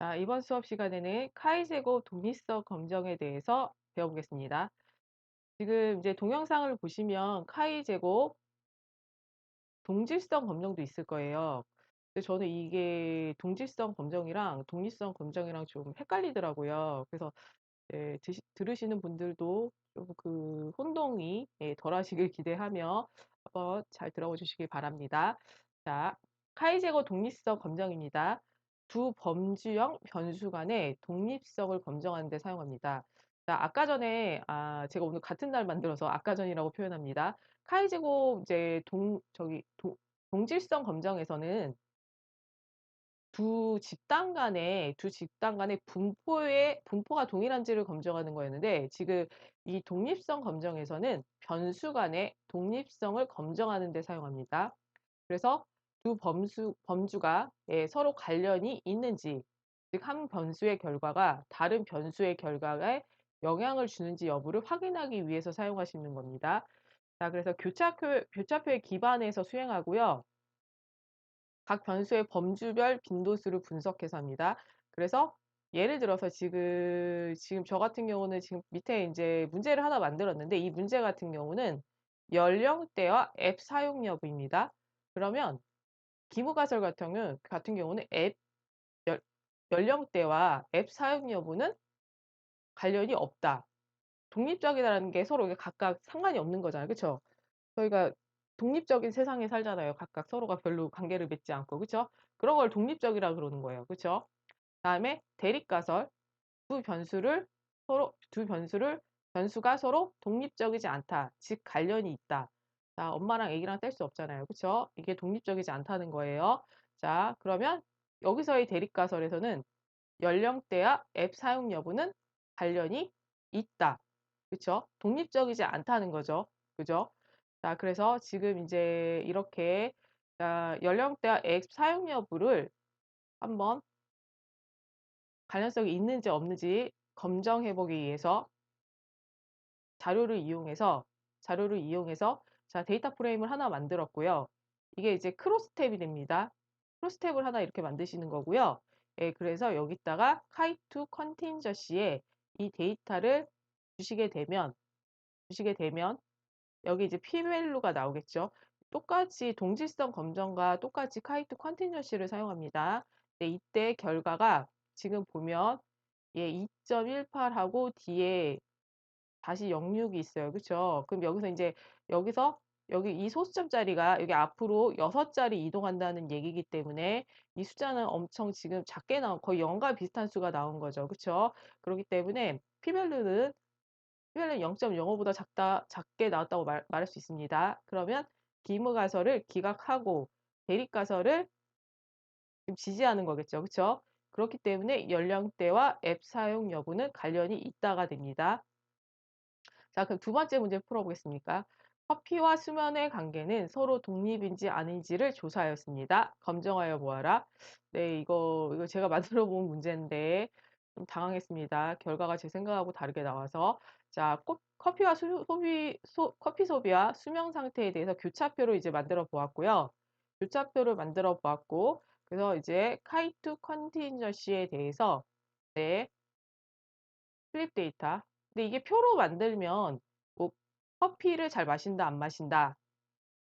자, 이번 수업 시간에는 카이제곱 독립성 검정에 대해서 배워보겠습니다. 지금 이제 동영상을 보시면 카이제곱 동질성 검정도 있을 거예요. 근데 저는 이게 동질성 검정이랑 독립성 검정이랑 좀 헷갈리더라고요. 그래서 예, 드시, 들으시는 분들도 좀 그 혼동이 예, 덜 하시길 기대하며 한번 잘 들어봐 주시기 바랍니다. 자, 카이제곱 독립성 검정입니다. 두 범주형 변수 간의 독립성을 검정하는 데 사용합니다. 자, 아까 전에 아, 제가 오늘 같은 날 만들어서 아까 전이라고 표현합니다. 카이제곱 이제 동 저기 동, 동질성 검정에서는 두 집단 간의 두 집단 간의 분포의 분포가 동일한지를 검증하는 거였는데 지금 이 독립성 검정에서는 변수 간의 독립성을 검증하는 데 사용합니다. 그래서 두 범수, 범주가 예, 서로 관련이 있는지 즉 한 변수의 결과가 다른 변수의 결과에 영향을 주는지 여부를 확인하기 위해서 사용하시는 겁니다. 자, 그래서 교차표, 교차표에 기반해서 수행하고요. 각 변수의 범주별 빈도수를 분석해서 합니다. 그래서 예를 들어서 지금 지금 저 같은 경우는 지금 밑에 이제 문제를 하나 만들었는데 이 문제 같은 경우는 연령대와 앱 사용 여부입니다. 그러면 기무가설 같은 경우는 같은 경우는 앱 연, 연령대와 앱 사용 여부는 관련이 없다. 독립적이다라는 게 서로 각각 상관이 없는 거잖아요. 그렇죠? 저희가 독립적인 세상에 살잖아요. 각각 서로가 별로 관계를 맺지 않고. 그쵸? 그런 걸 독립적이라 그러는 거예요. 그쵸? 다음에 대립가설. 두 변수를 서로, 두 변수를, 변수가 서로 독립적이지 않다. 즉, 관련이 있다. 자, 엄마랑 애기랑 뗄 수 없잖아요. 그쵸? 이게 독립적이지 않다는 거예요. 자, 그러면 여기서의 대립가설에서는 연령대와 앱 사용 여부는 관련이 있다. 그쵸? 독립적이지 않다는 거죠. 그죠? 자, 그래서 지금 이제 이렇게 자, 연령대와 앱 사용 여부를 한번 관련성이 있는지 없는지 검정해 보기 위해서 자료를 이용해서 자료를 이용해서 자, 데이터 프레임을 하나 만들었고요. 이게 이제 크로스 탭이 됩니다. 크로스 탭을 하나 이렇게 만드시는 거고요. 예, 그래서 여기다가 카이투 컨틴저시에 이 데이터를 주시게 되면 주시게 되면 여기 이제 p-value가 나오겠죠. 똑같이 동질성 검정과 똑같이 카이트 컨티뉴시를 사용합니다. 네, 이때 결과가 지금 보면 예, 2.18하고 뒤에 다시 06이 있어요. 그렇죠? 그럼 여기서 이제 여기서 여기 이 소수점짜리가 여기 앞으로 6자리 이동한다는 얘기이기 때문에 이 숫자는 엄청 지금 작게 나온 거의 0과 비슷한 수가 나온 거죠. 그렇죠? 그렇기 때문에 p-value는 p-value는 0.05보다 작다 작게 나왔다고 말, 말할 수 있습니다. 그러면 기무가설을 기각하고 대립가설을 지지하는 거겠죠. 그렇죠? 그렇기 때문에 연령대와 앱 사용 여부는 관련이 있다가 됩니다. 자, 그럼 두 번째 문제 풀어보겠습니까? 커피와 수면의 관계는 서로 독립인지 아닌지를 조사하였습니다. 검증하여 보아라. 네, 이거, 이거 제가 만들어 본 문제인데 좀 당황했습니다. 결과가 제 생각하고 다르게 나와서. 자, 커피와 수, 소비, 소, 커피 소비와 수명 상태에 대해서 교차표를 이제 만들어 보았고요. 교차표를 만들어 보았고, 그래서 이제 카이투 컨틴저시에 대해서 네, 플립 데이터 근데 이게 표로 만들면 뭐 커피를 잘 마신다 안 마신다.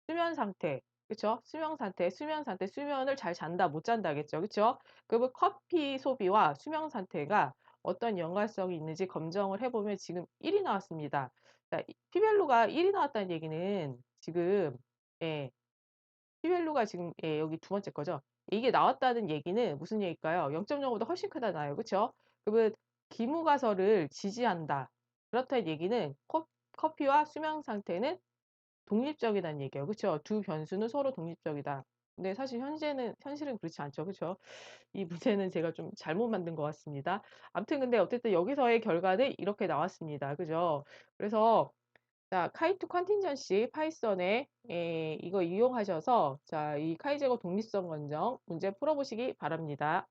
수면 상태. 그쵸? 수면 상태 수면 상태. 수면을 잘 잔다 못 잔다겠죠? 그쵸? 그러면 커피 소비와 수면 상태가 어떤 연관성이 있는지 검증을 해보면 지금 1이 나왔습니다. 자, 피벨로가 1이 나왔다는 얘기는 지금 예, 피벨로가 지금 예, 여기 두 번째 거죠? 이게 나왔다는 얘기는 무슨 얘기일까요? 0.05보다 훨씬 크다 나요? 그쵸? 그러면 기무가설을 지지한다. 그렇다는 얘기는 커피와 수명 상태는 독립적이라는 얘기예요. 그렇죠? 두 변수는 서로 독립적이다. 근데 사실 현재는 현실은 그렇지 않죠. 그렇죠? 이 문제는 제가 좀 잘못 만든 것 같습니다. 아무튼 근데 어쨌든 여기서의 결과는 이렇게 나왔습니다. 그죠? 그래서 자, 카이투 컨틴전시 파이썬에 에, 이거 이용하셔서 자, 이 카이제거 독립성 검정 문제 풀어보시기 바랍니다.